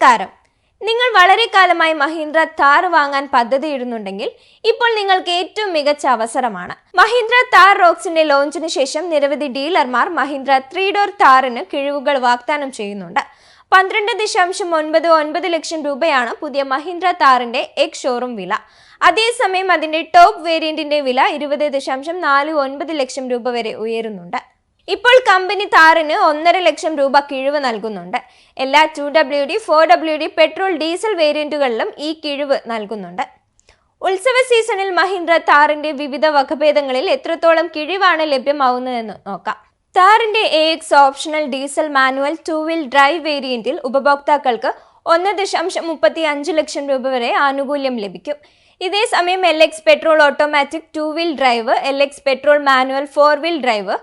നമസ്കാരം. നിങ്ങൾ വളരെ കാലമായി മഹീന്ദ്ര താർ വാങ്ങാൻ പദ്ധതിയിടുന്നുണ്ടെങ്കിൽ ഇപ്പോൾ നിങ്ങൾക്ക് ഏറ്റവും മികച്ച അവസരമാണ്. മഹീന്ദ്ര താർ റോക്സിന്റെ ലോഞ്ചിന് ശേഷം നിരവധി ഡീലർമാർ മഹീന്ദ്ര ത്രീ ഡോർ താറിന് കിഴിവുകൾ വാഗ്ദാനം ചെയ്യുന്നുണ്ട്. പന്ത്രണ്ട് ദശാംശം ഒൻപത് ഒൻപത് ലക്ഷം രൂപയാണ് പുതിയ മഹീന്ദ്ര താറിന്റെ എക് ഷോറൂം വില. അതേസമയം അതിന്റെ ടോപ്പ് വേരിയന്റിന്റെ വില ഇരുപത് ദശാംശം നാല് ഒൻപത് ലക്ഷം രൂപ വരെ ഉയരുന്നുണ്ട്. ഇപ്പോൾ കമ്പനി താറിന് ഒന്നര ലക്ഷം രൂപ കിഴിവ് നൽകുന്നുണ്ട്. എല്ലാ two W D four W D petrol diesel വേരിയന്റുകളിലും ഈ കിഴിവ് നൽകുന്നുണ്ട്. ഉത്സവ സീസണിൽ മഹീന്ദ്ര താറിന്റെ വിവിധ വകഭേദങ്ങളിൽ എത്രത്തോളം കിഴിവാണ് ലഭ്യമാവുന്നതെന്ന് നോക്കാം. താറിന്റെ A X optional diesel manual two wheel drive വേരിയന്റിൽ ഉപഭോക്താക്കൾക്ക് ഒന്ന് ദശാംശം മുപ്പത്തി അഞ്ച് ലക്ഷം രൂപ വരെ ആനുകൂല്യം ലഭിക്കും. ഇതേസമയം L X petrol automatic two wheel drive L X petrol manual four wheel drive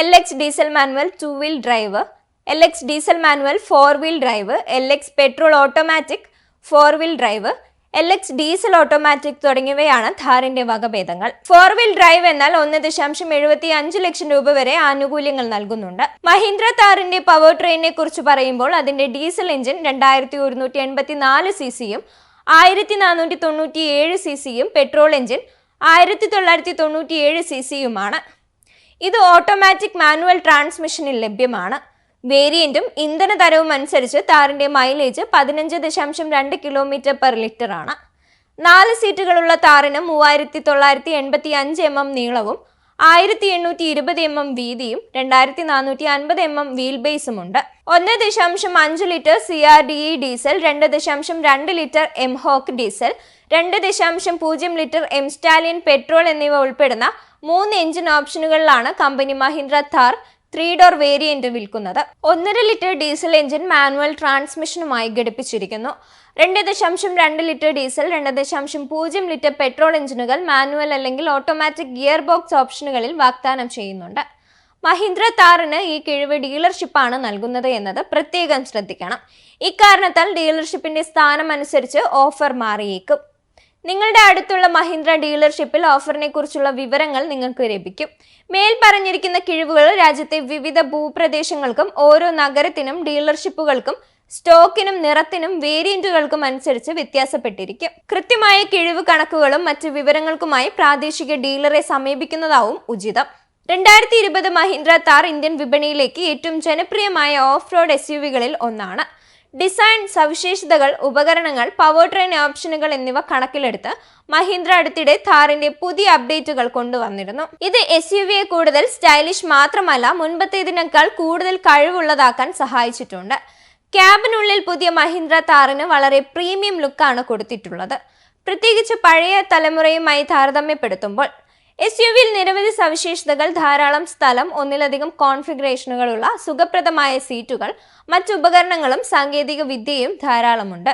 L X diesel manual two wheel drive L X diesel manual four wheel drive L X petrol automatic four wheel drive L X diesel automatic തുടങ്ങിയവയാണ് ഥാറിന്റെ വകഭേദങ്ങൾ. Four wheel drive എന്നാൽ ഒന്ന് ദശാംശം എഴുപത്തി അഞ്ച് ലക്ഷം രൂപ വരെ ആനുകൂല്യങ്ങൾ നൽകുന്നുണ്ട്. മഹീന്ദ്ര താറിന്റെ പവർ ട്രെയിനിനെ കുറിച്ച് പറയുമ്പോൾ അതിന്റെ ഡീസൽ എഞ്ചിൻ രണ്ടായിരത്തി ഒരുന്നൂറ്റി എൺപത്തി നാല് സി സിയും ആയിരത്തി നാനൂറ്റി തൊണ്ണൂറ്റി ഏഴ് സി സിയും പെട്രോൾ എഞ്ചിൻ ആയിരത്തി തൊള്ളായിരത്തി തൊണ്ണൂറ്റി ഏഴ് സി സിയുമാണ് ഇത് ഓട്ടോമാറ്റിക് മാനുവൽ ട്രാൻസ്മിഷനിൽ ലഭ്യമാണ്. വേരിയന്റും ഇന്ധന തരവും അനുസരിച്ച് താറിന്റെ മൈലേജ് പതിനഞ്ച് ദശാംശം രണ്ട് കിലോമീറ്റർ പെർ ലിറ്റർ ആണ്. നാല് സീറ്റുകളുള്ള താറിന് മൂവായിരത്തി തൊള്ളായിരത്തി എൺപത്തി അഞ്ച് എം എം നീളവും ആയിരത്തി എണ്ണൂറ്റി ഇരുപത് എം എം വീതിയും രണ്ടായിരത്തി നാനൂറ്റി അൻപത് എം എം വീൽ ബേസും ഉണ്ട് ഒന്ന് ദശാംശം അഞ്ച് litre C R D E diesel രണ്ട് ദശാംശം രണ്ട് ലിറ്റർ എം ഹോക്ക് ഡീസൽ രണ്ട് ദശാംശം പൂജ്യം ലിറ്റർ എം സ്റ്റാലിയൻ പെട്രോൾ എന്നിവ ഉൾപ്പെടുന്ന മൂന്ന് engine ഓപ്ഷനുകളിലാണ് company Mahindra Thar three door variant വിൽക്കുന്നത്. ഒന്നര ലിറ്റർ ഡീസൽ എഞ്ചിൻ മാനുവൽ ട്രാൻസ്മിഷനുമായി ഘടിപ്പിച്ചിരിക്കുന്നു. രണ്ട് ദശാംശം രണ്ട് ലിറ്റർ ഡീസൽ രണ്ട് ദശാംശം പൂജ്യം ലിറ്റർ പെട്രോൾ എഞ്ചിനുകൾ മാനുവൽ അല്ലെങ്കിൽ ഓട്ടോമാറ്റിക് ഗിയർ ബോക്സ് ഓപ്ഷനുകളിൽ വാഗ്ദാനം ചെയ്യുന്നുണ്ട്. മഹീന്ദ്ര താറിന് ഈ കിഴിവ് ഡീലർഷിപ്പാണ് നൽകുന്നത് എന്നത് പ്രത്യേകം ശ്രദ്ധിക്കണം. ഇക്കാരണത്താൽ ഡീലർഷിപ്പിന്റെ സ്ഥാനം അനുസരിച്ച് ഓഫർ മാറിയേക്കും. നിങ്ങളുടെ അടുത്തുള്ള മഹീന്ദ്ര ഡീലർഷിപ്പിൽ ഓഫറിനെ കുറിച്ചുള്ള വിവരങ്ങൾ നിങ്ങൾക്ക് ലഭിക്കും. മേൽ പറഞ്ഞിരിക്കുന്ന കിഴിവുകൾ രാജ്യത്തെ വിവിധ ഭൂപ്രദേശങ്ങൾക്കും ഓരോ നഗരത്തിനും ഡീലർഷിപ്പുകൾക്കും സ്റ്റോക്കിനും നിറത്തിനും വേരിയന്റുകൾക്കും അനുസരിച്ച് വ്യത്യാസപ്പെട്ടിരിക്കും. കൃത്യമായ കിഴിവ് കണക്കുകളും മറ്റ് വിവരങ്ങൾക്കുമായി പ്രാദേശിക ഡീലറെ സമീപിക്കുന്നതാവും ഉചിതം. രണ്ടായിരത്തി ഇരുപത് മഹീന്ദ്ര താർ ഇന്ത്യൻ വിപണിയിലേക്ക് ഏറ്റവും ജനപ്രിയമായ ഓഫ് റോഡ് എസ് ഒന്നാണ്. ഡിസൈൻ സവിശേഷതകൾ ഉപകരണങ്ങൾ പവർ ട്രെയിൻ ഓപ്ഷനുകൾ എന്നിവ കണക്കിലെടുത്ത് മഹീന്ദ്ര അടുത്തിടെ താറിന്റെ പുതിയ അപ്ഡേറ്റുകൾ കൊണ്ടുവന്നിരുന്നു. ഇത് എസ് യു വിയെ കൂടുതൽ സ്റ്റൈലിഷ് മാത്രമല്ല മുൻപത്തേതിനേക്കാൾ കൂടുതൽ കഴിവുള്ളതാക്കാൻ സഹായിച്ചിട്ടുണ്ട്. ക്യാബിനുള്ളിൽ പുതിയ മഹീന്ദ്ര താറിന് വളരെ പ്രീമിയം ലുക്കാണ് കൊടുത്തിട്ടുള്ളത്. പ്രത്യേകിച്ച് പഴയ തലമുറയുമായി താരതമ്യപ്പെടുത്തുമ്പോൾ എസ് യു വിയിൽ നിരവധി സവിശേഷതകൾ ധാരാളം സ്ഥലം ഒന്നിലധികം കോൺഫിഗറേഷനുകളുള്ള സുഖപ്രദമായ സീറ്റുകൾ മറ്റു ഉപകരണങ്ങളും സാങ്കേതിക വിദ്യയും ധാരാളമുണ്ട്.